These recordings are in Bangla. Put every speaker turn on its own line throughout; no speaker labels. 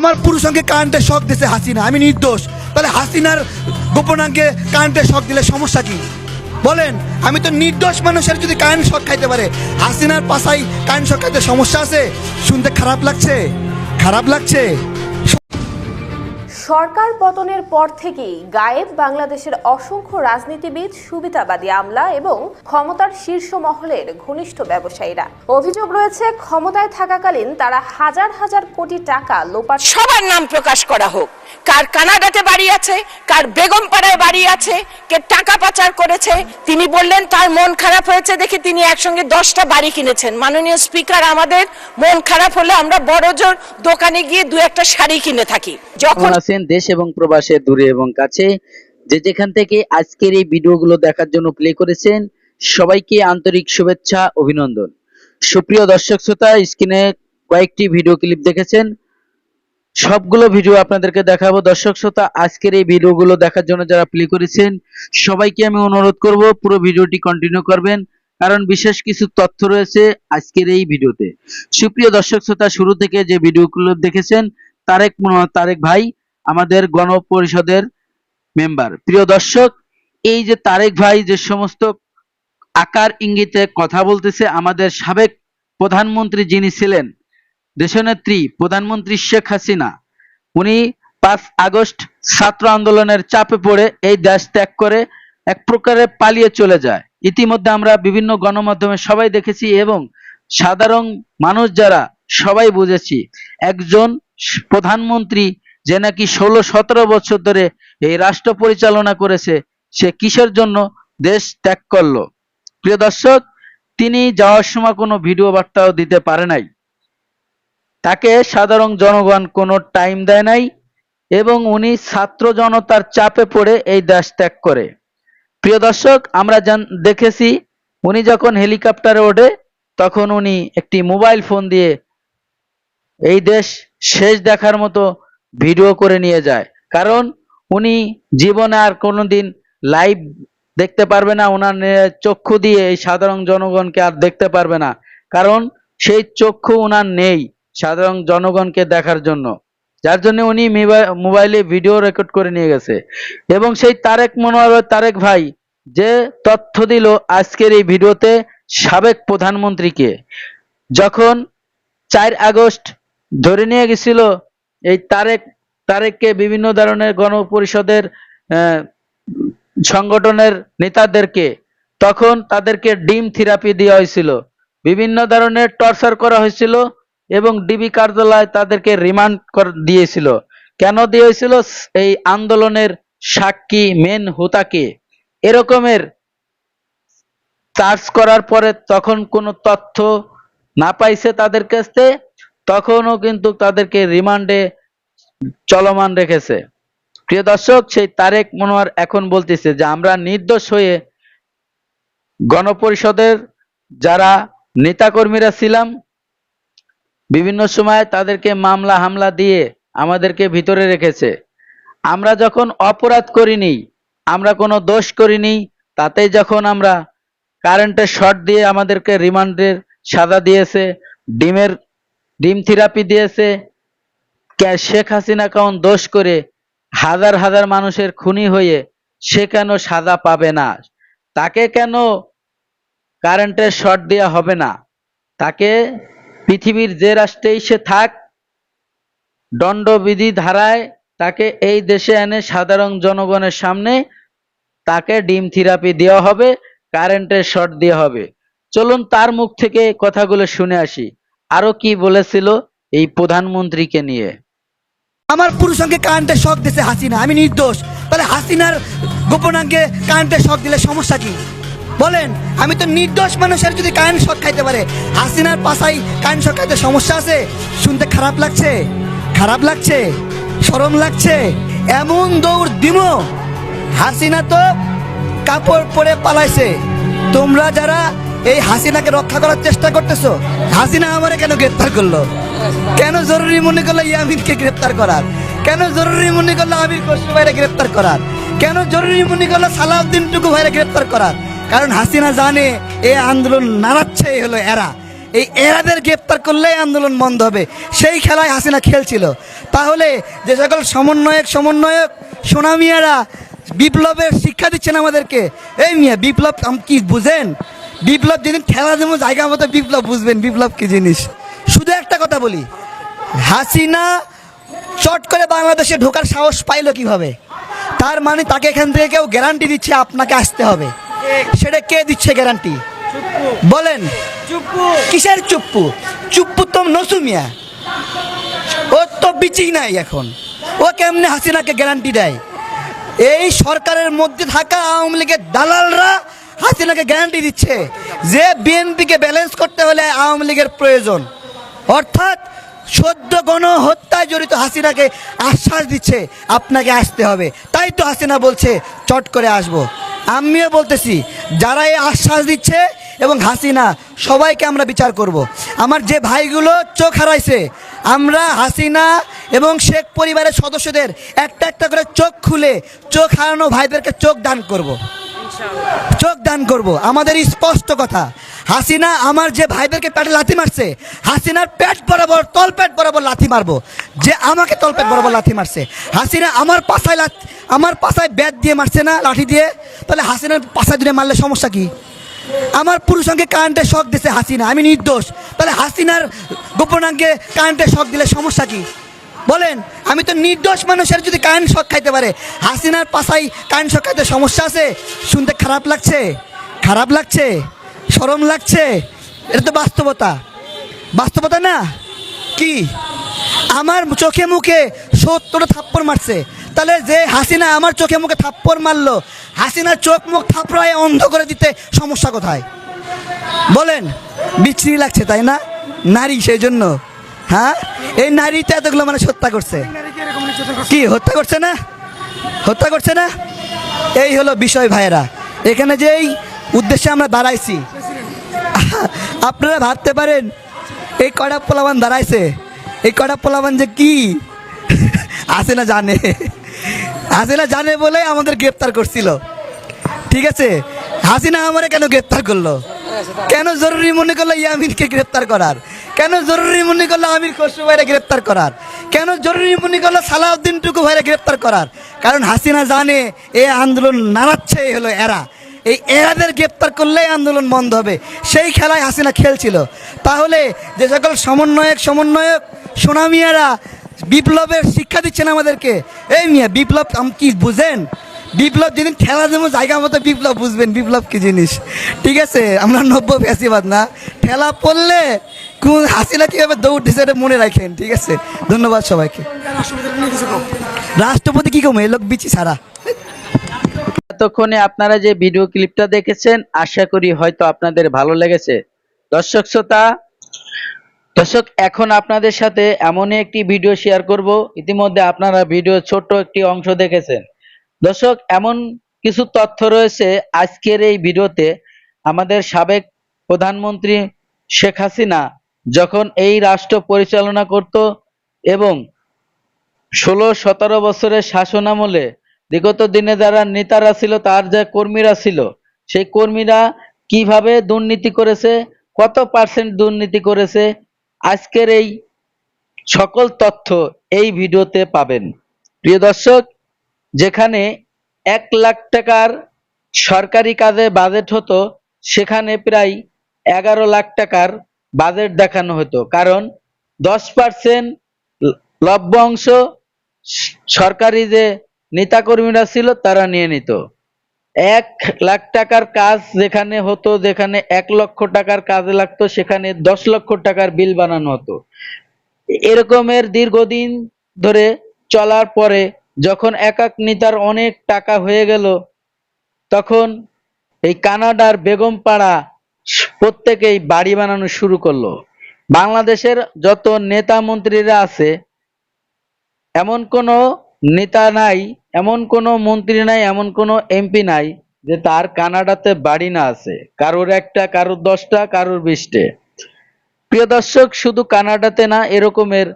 আমার পুরুষকে কারেন্টের শখ দিছে হাসিনা, আমি নির্দোষ। তাহলে হাসিনার গোপনাঙ্গে কারেন্টের শখ দিলে সমস্যা কি? বলেন, আমি তো নির্দোষ মানুষের যদি কারেন্ট শখ খাইতে পারে, হাসিনার পাশাই কারেন্ট শখ খাইতে সমস্যা আছে? শুনতে খারাপ লাগছে? খারাপ লাগছে?
সরকার পতনের পর থেকেই গায়েব বাংলাদেশের অসংখ্য রাজনীতিবিদ সুবিধাবাদী আমলা এবং ক্ষমতার শীর্ষ মহলের ঘনিষ্ঠ ব্যবসায়ীরা। অভিযোগ রয়েছে ক্ষমতায় থাকাকালীন তারা হাজার হাজার কোটি টাকা লোপাট
সবার নাম প্রকাশ করা হোক। কার কানাডাতে বাড়ি আছে কার বেগমপাড়ায় বাড়ি আছে কে টাকা পাচার করেছে তিনি বললেন তার মন খারাপ হয়েছে দেখে তিনি একসঙ্গে দশটা বাড়ি কিনেছেন। মাননীয় স্পিকার আমাদের মন খারাপ হলে আমরা বড় জোর দোকানে গিয়ে দু একটা শাড়ি কিনে থাকি। যখন
কেমন আছেন দেশ এবং প্রবাসে, দূরে এবং কাছে। যে যেখান থেকে আজকের এই ভিডিওগুলো দেখার জন্য প্লে করেছেন, সবাইকে আন্তরিক শুভেচ্ছা, অভিনন্দন। সুপ্রিয় দর্শক শ্রোতা, স্ক্রিনে কয়েকটি ভিডিও ক্লিপ দেখেছেন। সবগুলো ভিডিও আপনাদেরকে দেখাবো। দর্শক শ্রোতা, আজকের এই ভিডিওগুলো দেখার জন্য যারা প্লে করেছেন, সবাইকে আমি অনুরোধ করব, পুরো ভিডিওটি কন্টিনিউ করবেন। কারণ বিশেষ কিছু তথ্য রয়েছে আজকের এই ভিডিওতে। সুপ্রিয় দর্শক শ্রোতা, শুরু থেকে যে ভিডিও ভিডিওগুলো দেখেছেন, তারেক তারেক ভাই আমাদের গণপরিষদের মেম্বার। প্রিয় দর্শক, এই যে তারেক ভাই যে সমস্ত আকার ইঙ্গিতে কথা বলতেছে, আমাদের সাবেক প্রধানমন্ত্রী যিনি ছিলেন, দেশনেত্রী প্রধানমন্ত্রী শেখ হাসিনা, উনি পাঁচ আগস্ট ছাত্র আন্দোলনের চাপে পড়ে এই দেশ ত্যাগ করে এক প্রকারে পালিয়ে চলে যায়। ইতিমধ্যে আমরা বিভিন্ন গণমাধ্যমে সবাই দেখেছি এবং সাধারণ মানুষ যারা সবাই বুঝেছি, একজন প্রধানমন্ত্রী যে নাকি ষোলো সতেরো বছর ধরে এই রাষ্ট্র পরিচালনা করেছে, সে কিসের জন্য দেশ ত্যাগ করল? প্রিয় দর্শক, তিনি যাওয়ার সময় কোনো ভিডিও বার্তাও দিতে পারে নাই। তাকে সাধারণ জনগণ কোনো টাইম দেয় নাই এবং উনি ছাত্র জনতার চাপে পড়ে এই দেশ ত্যাগ করে। প্রিয় দর্শক, আমরা দেখেছি উনি যখন হেলিকপ্টারে ওঠে, তখন উনি একটি মোবাইল ফোন দিয়ে এই দেশ শেষ দেখার মতো ভিডিও করে নিয়ে যায়। কারণ উনি জীবনে আর কোনোদিন লাইভ দেখতে পারবে না ওনার চক্ষু দিয়ে এই সাধারণ জনগণকে আর দেখতে পারবে না। কারণ সেই চক্ষু ওনার নেই সাধারণ জনগণকে দেখার জন্য। যার জন্য উনি মিবা- মোবাইলে ভিডিও রেকর্ড করে নিয়ে গেছে। এবং সেই তারেক মনোয়ার, তারেক ভাই যে তথ্য দিল আজকের এই ভিডিওতে সাবেক প্রধানমন্ত্রীকে, যখন চার আগস্ট ধরে নিয়ে গেছিল এই তারেক, তারেককে বিভিন্ন ধরনের গণপরিষদের সংগঠনের নেতাদেরকে তখন তাদেরকে ডিম থেরাপি দেওয়া হয়েছিল। বিভিন্ন ধরনের টর্চার করা হয়েছিল এবং ডিবি কার্যালয় তাদেরকে রিমান্ড দিয়েছিল। কেন দিয়েছিল এই আন্দোলনের সাক্ষী মেন হোতাকে। এরকমের সার্চ করার পরে তখন কোনো তথ্য না পাইছে তাদের কাছে তখনও কিন্তু তাদেরকে রিমান্ডে চলমান রেখেছে। প্রিয় দর্শক, সেই তারেক মনোয়ার এখন বলতেছে যে, আমরা নির্দোষ হয়ে গণপরিষদের যারা নেতাকর্মীরা ছিলাম, বিভিন্ন সময় তাদেরকে মামলা হামলা দিয়ে আমাদেরকে ভিতরে রেখেছে। আমরা যখন অপরাধ করিনি, আমরা কোনো দোষ করিনি তাতে যখন আমরা কারেন্টের শর্ট দিয়ে আমাদেরকে রিমান্ডের সাজা দিয়েছে, ডিমের ডিম থেরাপি দিয়েছে। শেখ হাসিনা কেমন দোষ করে হাজার হাজার মানুষের খুনি হয়ে সে কেন সাজা পাবে না? তাকে কেন কারেন্টের শর্ট দেওয়া হবে না? তাকে পৃথিবীর যে রাষ্ট্রেই সে থাক, দণ্ডবিধি ধারায় তাকে এই দেশে এনে সাধারণ জনগণের সামনে তাকে ডিম থেরাপি দেওয়া হবে কারেন্টের শর্ট দেওয়া হবে। চলুন তার মুখ থেকে কথাগুলো শুনে আসি। আরও কি বলেছিল এই প্রধানমন্ত্রীকে নিয়ে?
আমার পুরুষকে কারেন্টের শখ দিছে হাসিনা, আমি নির্দোষ। তাহলে হাসিনার গোপনাঙ্গে কারেন্টের শখ দিলে সমস্যা কি? বলেন, আমি তো নির্দোষ মানুষের যদি কারেন্ট শখ খাইতে পারে, হাসিনার পাশাই কারেন্ট শখ খাইতে সমস্যা আছে? শুনতে খারাপ লাগছে? খারাপ লাগছে? শরম লাগছে? এমন দৌড় দিব। হাসিনা তো কাপড় পরে পালাইছে। তোমরা যারা এই হাসিনাকে রক্ষা করার চেষ্টা করতেছো? হাসিনা আমারে কেন গ্রেপ্তার করল? কেন জরুরি মনে করল ইয়ামিনকে গ্রেপ্তার করার? কেন জরুরি মনে করল আমির খসরু ভাইরে গ্রেপ্তার করার? কেন জরুরি মনে করল সালাউদ্দিন টুকু ভাইরে গ্রেপ্তার করার? কারণ হাসিনা জানে এই আন্দোলন নাড়াচ্ছে হলো এরা। এই এরাদের গ্রেপ্তার করলেই আন্দোলন বন্ধ হবে। সেই খেলায় হাসিনা খেলছিল। তাহলে যে সকল সমন্বয়ক সমন্বয়ক, সোনামিয়ারা বিপ্লবের শিক্ষা দিচ্ছেন আমাদেরকে। এই মিয়া, বিপ্লব কি বুঝেন? বিপ্লব যেদিন ঠেলা দেবো, জায়গা মতো বিপ্লব, বুঝবেন বিপ্লব কি জিনিস? শুধু একটা কথা বলি, হাসিনা চট করে বাংলাদেশে ঢোকার সাহস পাইলো কীভাবে? তার মানে তাকে এখান থেকে কেউ গ্যারান্টি দিচ্ছে আপনাকে আসতে হবে। সেটা কে দিচ্ছে গ্যারান্টি বলেন, কিসের চুপ্পু? চুপ্পু তো নসুমিয়া ও তো বিচি নাই এখন। ও কেমনে হাসিনাকে গ্যারান্টি দেয়? এই সরকারের মধ্যে থাকা আওয়ামী লীগের দালালরা হাসিনাকে গ্যারান্টি দিচ্ছে যে বিএনপিকে ব্যালেন্স করতে হলে আওয়ামী লীগের প্রয়োজন অর্থাৎ সদ্য গণহত্যায় জড়িত হাসিনাকে আশ্বাস দিচ্ছে, আপনাকে আসতে হবে তাই তো হাসিনা বলছে, চট করে আসব আমিও বলতেছি, যারা এই আশ্বাস দিচ্ছে এবং হাসিনা, সবাইকে আমরা বিচার করব। আমার যে ভাইগুলো চোখ হারাইছে, আমরা হাসিনা এবং শেখ পরিবারের সদস্যদের একটা একটা করে চোখ খুলে, চোখ হারানো ভাইদেরকে চোখ দান করব। চোখ দান করব। আমাদের স্পষ্ট কথা। হাসিনা আমার যে ভাইদেরকে পেটে লাথি মারছে, হাসিনার পেট বরাবর তল পেট বরাবর লাথি মারবো। যে আমাকে তল পেট বরাবর লাথি মারছে। হাসিনা আমার পাশায় লাথি, আমার পাশায় ব্যাট দিয়ে মারছে না লাঠি দিয়ে? তাহলে হাসিনার পাশায় দিয়ে মারলে সমস্যা কি? আমার পুরুষাঙ্গে কারেন্টের শখ দিছে হাসিনা, আমি নির্দোষ। তাহলে হাসিনার গোপনাঙ্গে কারেন্টের শখ দিলে সমস্যা কি? বলেন, আমি তো নির্দোষ মানুষের যদি কারেন্ট শখ খাইতে পারে, হাসিনার পাশাই কারেন্ট শখ খাইতে সমস্যা আছে? শুনতে খারাপ লাগছে? খারাপ লাগছে? সরম লাগছে? এটা তো বাস্তবতা। বাস্তবতা না? কি? আমার চোখে মুখে সত্তর থাপ্পড় মারছে। তাহলে যে হাসিনা আমার চোখে মুখে থাপ্পড় মারলো, হাসিনার চোখ মুখ থাপড়ায় অন্ধ করে দিতে সমস্যা কোথায়? বলেন, বিচ্ছিরি লাগছে, তাই না? নারী, সেই জন্য। হ্যাঁ? এই নারীটা এতগুলো মানুষ হত্যা করছে। কি হত্যা করছে না? হত্যা করছে না? এই হলো বিষয় ভাইয়েরা। এখানে যেই উদ্দেশ্যে আমরা দাঁড়াইছি আপনারা ভাবতে পারেন এই কটা পোলাবান দাঁড়াইছে। এই কটা পোলাবান যে কি? আসে না জানে। আসে না জানে বলে আমাদের গ্রেপ্তার করছিল। ঠিক আছে? হাসিনা আমারে কেন গ্রেপ্তার করল? কেন জরুরি মনে করল ইয়ামিনকে গ্রেপ্তার করার? কেন জরুরি মনে করল আমির খসরু ভাইরা গ্রেপ্তার করার? কেন জরুরি মনে করল সালাউদ্দিন টুকু ভাইরা গ্রেপ্তার করার? কারণ হাসিনা জানে এ আন্দোলন নাড়াচ্ছে হলো এরা। এই এরাদের গ্রেপ্তার করলেই আন্দোলন বন্ধ হবে। সেই খেলায় হাসিনা খেলছিল। তাহলে যে সকল সমন্বয়ক সমন্বয়ক, সোনামিয়ারা বিপ্লবের শিক্ষা দিচ্ছেন আমাদেরকে। এই মিয়া, বিপ্লব আম- কি বুঝেন? বিপ্লব যেদিন ঠেলা দেবো জায়গা মতো বিপ্লব বুঝবেন, বিপ্লব কি জিনিস? ঠিক আছে, আমরা নব্য ফ্যাসিবাদ না। ঠেলা পড়লে কোন হাসিনা কীভাবে দৌড় মনে রাখেন, ঠিক আছে? ধন্যবাদ সবাইকে। রাষ্ট্রপতি কি কমে? লোক বিচি ছাড়া।
এতক্ষণে আপনারা যে ভিডিও ক্লিপটা দেখেছেন, আশা করি হয়তো আপনাদের ভালো লেগেছে। দর্শক শ্রোতা, দর্শক, এখন আপনাদের সাথে এমনই একটি ভিডিও শেয়ার করব। ইতিমধ্যে আপনারা ভিডিও ছোট্ট একটি অংশ দেখেছেন। দর্শক, এমন কিছু তথ্য রয়েছে আজকের এই ভিডিওতে। আমাদের সাবেক প্রধানমন্ত্রী শেখ হাসিনা যখন এই রাষ্ট্র পরিচালনা করত এবং ষোলো সতেরো বছরের শাসনামলে বিগত দিনে যারা নেতারা ছিল, তার যে কর্মীরা ছিল, সেই কর্মীরা কীভাবে দুর্নীতি করেছে, কত পার্সেন্ট দুর্নীতি করেছে, আজকের এই সকল তথ্য এই ভিডিওতে পাবেন। প্রিয় দর্শক, যেখানে এক লাখ টাকার সরকারি কাজে বাজেট হতো, সেখানে প্রায় এগারো লাখ টাকার বাজেট দেখানো হতো। কারণ দশ পার্সেন্ট লভ্য অংশ সরকারি যে নেতাকর্মীরা ছিল, তারা নিয়ে নিত। এক লাখ টাকার কাজ যেখানে হতো, যেখানে এক লক্ষ টাকার কাজে লাগতো, সেখানে দশ লক্ষ টাকার বিল বানানো হতো। এরকমের দীর্ঘদিন ধরে চলার পরে যখন এক এক নেতার অনেক টাকা হয়ে গেল, তখন এই কানাডার বেগমপাড়া স- প্রত্যেকেই বাড়ি বানানো শুরু করল। বাংলাদেশের যত নেতা মন্ত্রীরা আছে, এমন কোনো নেতা নাই, এমন কোনো মন্ত্রী নাই, এমন কোনো এমপি নাই যে তার কানাডাতে বাড়ি না আছে। কারোর একটা, কারোর দশটা, কারোর বিশটে। প্রিয় দর্শক, শুধু কানাডাতে না, এরকমের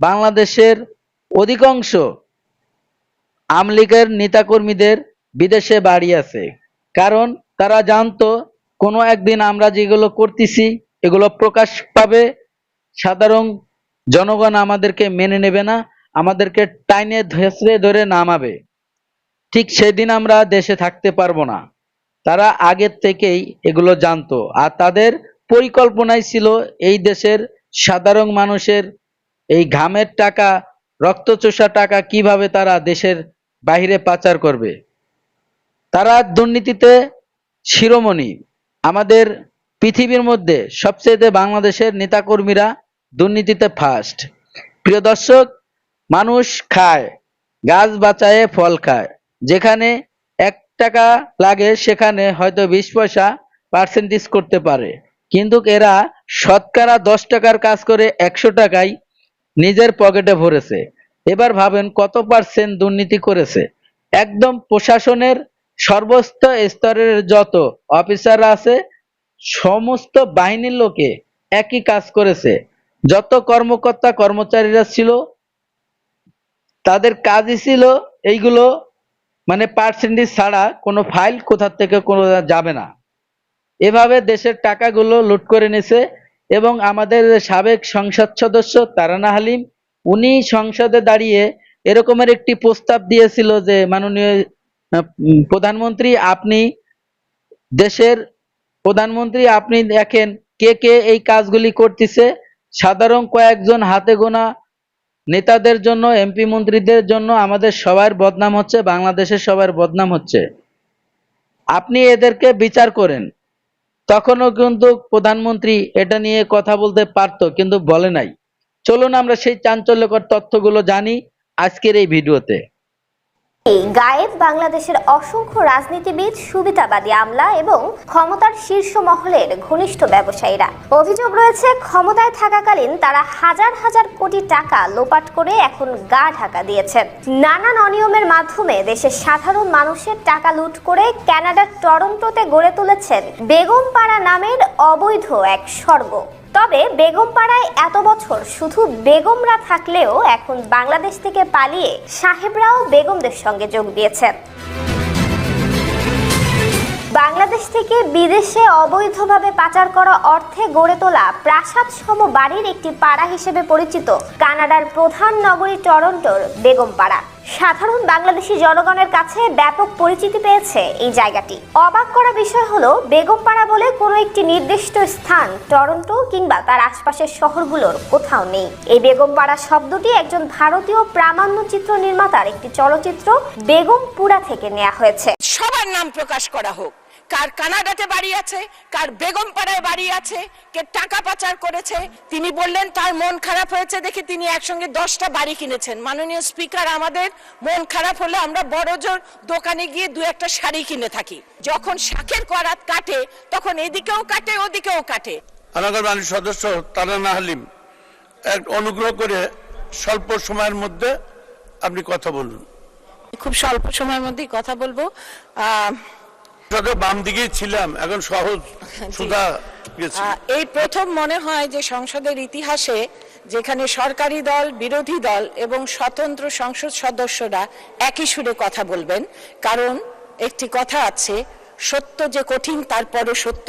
বাংলাদেশের অধিকাংশ আমলিগের নেতাকর্মীদের বিদেশে বাড়ি আছে। কারণ তারা জানতো কোনো একদিন আমরা যেগুলো করতেছি, এগুলো প্রকাশ পাবে। সাধারণ জনগণ আমাদেরকে মেনে নেবে না, আমাদেরকে টাইনে ধেসড়ে ধরে নামাবে। ঠিক সেদিন আমরা দেশে থাকতে পারব না। তারা আগের থেকেই এগুলো জানতো। আর তাদের পরিকল্পনাই ছিল এই দেশের সাধারণ মানুষের এই ঘামের টাকা, রক্তচোষা টাকা কীভাবে তারা দেশের বাইরে পাচার করবে। তারা দুর্নীতিতে শিরোমণি। আমাদের পৃথিবীর মধ্যে সবচেয়ে বাংলাদেশের নেতাকর্মীরা দুর্নীতিতে ফার্স্ট প্রিয় দর্শক, মানুষ খায়, গাছ বাঁচায় ফল খায়। যেখানে এক টাকা লাগে, সেখানে হয়তো বিশ পয়সা পার্সেন্টেজ করতে পারে। কিন্তু এরা শতকরা দশ টাকার কাজ করে একশো টাকায় নিজের পকেটে ভরেছে। এবার ভাবেন কত পার্সেন্ট দুর্নীতি করেছে। একদম প্রশাসনের সর্বস্ত স্তরের যত অফিসার আছে, সমস্ত বাহিনীর লোকে একই কাজ করেছে। যত কর্মকর্তা, কর্মচারীরা ছিল, তাদের কাজই ছিল এইগুলো মানে পার্সেন্টেজ ছাড়া কোনো ফাইল কোথা থেকে কোনো যাবে না। এভাবে দেশের টাকাগুলো লুট করে নিছে এবং আমাদের সাবেক সংসদ সদস্য তারানা হালিম, উনি সংসদে দাঁড়িয়ে এরকমের একটি প্রস্তাব দিয়েছিল যে মাননীয় প্রধানমন্ত্রী আপনি দেশের প্রধানমন্ত্রী আপনি দেখেন কে কে এই কাজগুলি করতেছে। সাধারণ কয়েকজন হাতে গোনা নেতাদের জন্য এমপি মন্ত্রীদের জন্য আমাদের সবার বদনাম হচ্ছে, বাংলাদেশের সবার বদনাম হচ্ছে। আপনি এদেরকে বিচার করেন। তখনও কিন্তু প্রধানমন্ত্রী এটা নিয়ে কথা বলতে পারতো, কিন্তু বলে নাই। চলুন আমরা সেই চাঞ্চল্যকর তথ্যগুলো জানি আজকের এই ভিডিওতে।
এই গায়েব বাংলাদেশের অসংখ্য রাজনীতিবিদ, সুবিধাবাদী আমলা এবং ক্ষমতার শীর্ষ মহলের ঘনিষ্ঠ ব্যবসায়ীরা। অভিযোগ রয়েছে, ক্ষমতায় থাকাকালীন তারা হাজার হাজার কোটি টাকা লোপাট করে এখন গা ঢাকা দিয়েছেন। নানান অনিয়মের মাধ্যমে দেশের সাধারণ মানুষের টাকা লুট করে কানাডার টরন্টোতে গড়ে তুলেছেন বেগমপাড়া নামের অবৈধ এক স্বর্গ। তবে বেগমপাড়ায় এত বছর শুধু বেগমরা থাকলেও এখন বাংলাদেশ থেকে পালিয়ে সাহেবরাও বেগমদের সঙ্গে যোগ দিয়েছেন। বাংলাদেশ থেকে বিদেশে অবৈধভাবে পাচার করা অর্থে গড়ে তোলা প্রাসাদ সম বাড়ির একটি পাড়া হিসেবে পরিচিত কানাডার প্রধান নগরী টরন্টোর বেগমপাড়া। সাধারণ বাংলাদেশি জনগণের কাছে ব্যাপক পরিচিতি পেয়েছে এই জায়গাটি। অবাক করা বিষয় হলো, বেগমপাড়া বলে কোনো একটি নির্দিষ্ট স্থান টরন্টো কিংবা তার আশপাশের শহরগুলোর কোথাও নেই। এই বেগমপাড়া শব্দটি একজন ভারতীয় প্রামাণ্য চিত্র নির্মাতার একটি চলচ্চিত্র বেগমপুরা থেকে নেওয়া হয়েছে।
সবার নাম প্রকাশ করা হোক। কার কানাডাতে বাড়ি আছে কার বেগম পাড়ায় বাড়ি আছে কে টাকা পাচার করেছে তিনি বললেন তার মন খারাপ হয়েছে দেখে তিনি একসঙ্গে দশটা বাড়ি কিনেছেন। মাননীয় স্পিকার আমাদের মন খারাপ হলে আমরা বড় জোর দোকানে গিয়ে দু একটা শাড়ি কিনে থাকি। যখন শাকের করাত কাটে তখন এদিকেও কাটে ওদিকেও কাটে।
আনাগর বাহিনীর সদস্য তারানা হালিম এক অনুগ্রহ করে স্বল্প সময়ের মধ্যে আপনি কথা বলুন।
খুব স্বল্প সময়ের মধ্যেই কথা বলব। আহ,
সাথে বাম দিকেই ছিলাম এখন সহজ সুধা
এই প্রথম মনে হয় যে সংসদের ইতিহাসে যেখানে সরকারি দল বিরোধী দল এবং স্বতন্ত্র সংসদ সদস্যরা একই সুরে কথা বলবেন কারণ একটি কথা আছে সত্য যে কঠিন তারপরও সত্য